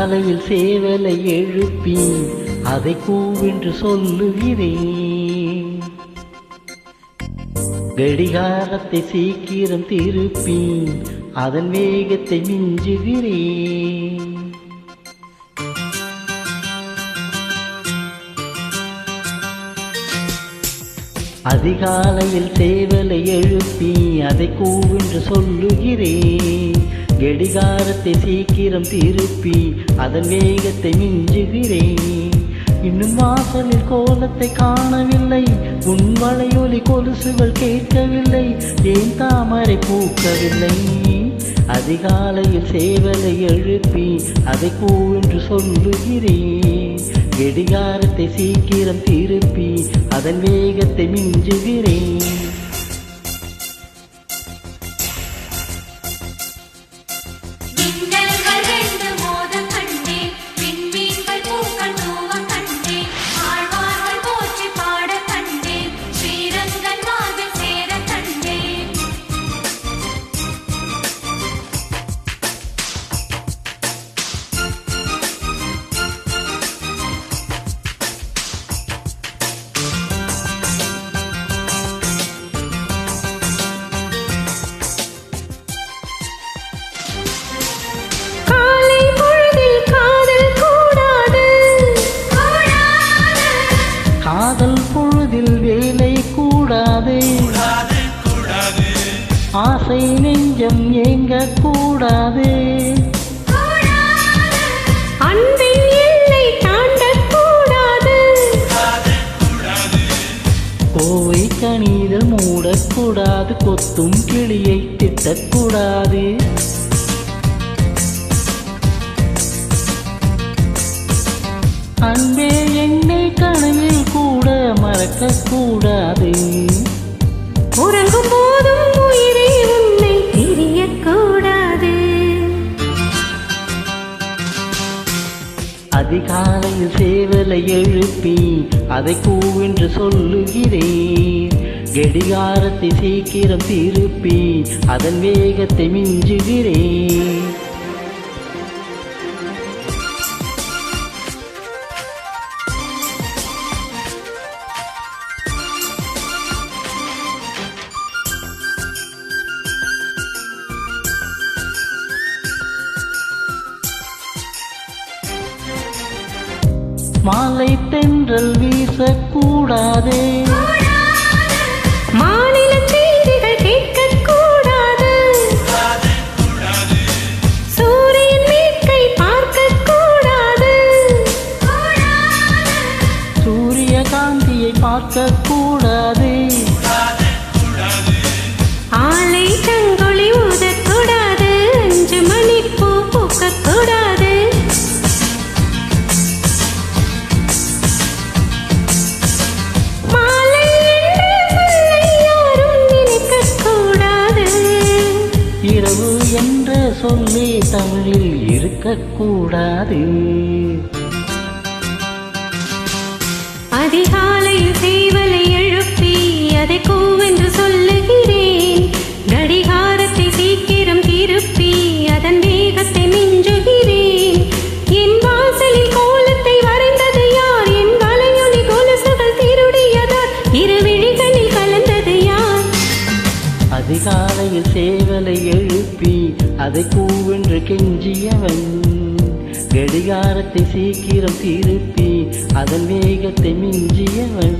தலையில் சேவலை எழுப்பி அதை கூவென்று சொல்லுகிறேன். கடிகாரத்தை சீக்கிரம் திருப்பி அதன் வேகத்தை மிஞ்சுகிறேன். அதிகாலையில் சேவலை எழுப்பி அதை கூவென்று சொல்லுகிறேன். கடிகாரத்தை சீக்கிரம் திருப்பி அதன் வேகத்தை மிஞ்சுகிறேன். இன்னும் வாசலில் கோலத்தை காணவில்லை உன் வளையொலி கொலுசுகள் கேட்கவில்லை ஏன் தாமரை பூக்கவில்லை? அதிகாலையில் சேவலை எழுப்பி அதை கூவென்று சொல்லுகிறேன். கடிகாரத்தை சீக்கிரம் திருப்பி அதன் வேகத்தை மிஞ்சுகிறேன். காதல் பொழுதில் வேலை கூடாது. ஆசை நெஞ்சம் ஏங்க கூடாது. கோவை கணிதல் மூடக்கூடாது. கொத்தும் கிளியை திட்டக்கூடாது. அன்பே மறக்கக்கூடாது. உறங்கும் போதும் உயிரே உன்னை பிரியக்கூடாது அதிகாலையில் சேவலை எழுப்பி அதை கூவென்று சொல்லுகிறேன். கடிகாரத்தை சீக்கிரம் திருப்பி அதன் வேகத்தை மிஞ்சுகிறேன். மாலை தென்றல் வீசக்கூடாதே. மாநில செய்திகள் கேட்கக் கூடாது சூரியன் மீட்கை பார்க்கக் கூடாது சூரியகாந்தியை பார்க்கக்கூடாது. சொல்லி தமிழில் இருக்கக்கூடாது. அதிகாலையில் சேவலை எழுப்பி அதை கூவென்று சொல்லுகிறேன். கடிகாரத்தை சீக்கிரம் திருப்பி அதன் வேகத்தை மிஞ்சுகிறேன். என் வாசலில் கோலத்தை வரைந்தது யார்? என் வலையொலி கொலுசுகள் திருடியதார் இரு விழிகளில் கலந்தது யார்? அதிகாலையில் சேவலை எழுப்பி அதை கூவென்று கெஞ்சியவன் கடிகாரத்தை சீக்கிரம் திருப்பி அதன் வேகத்தை மிஞ்சியவன்.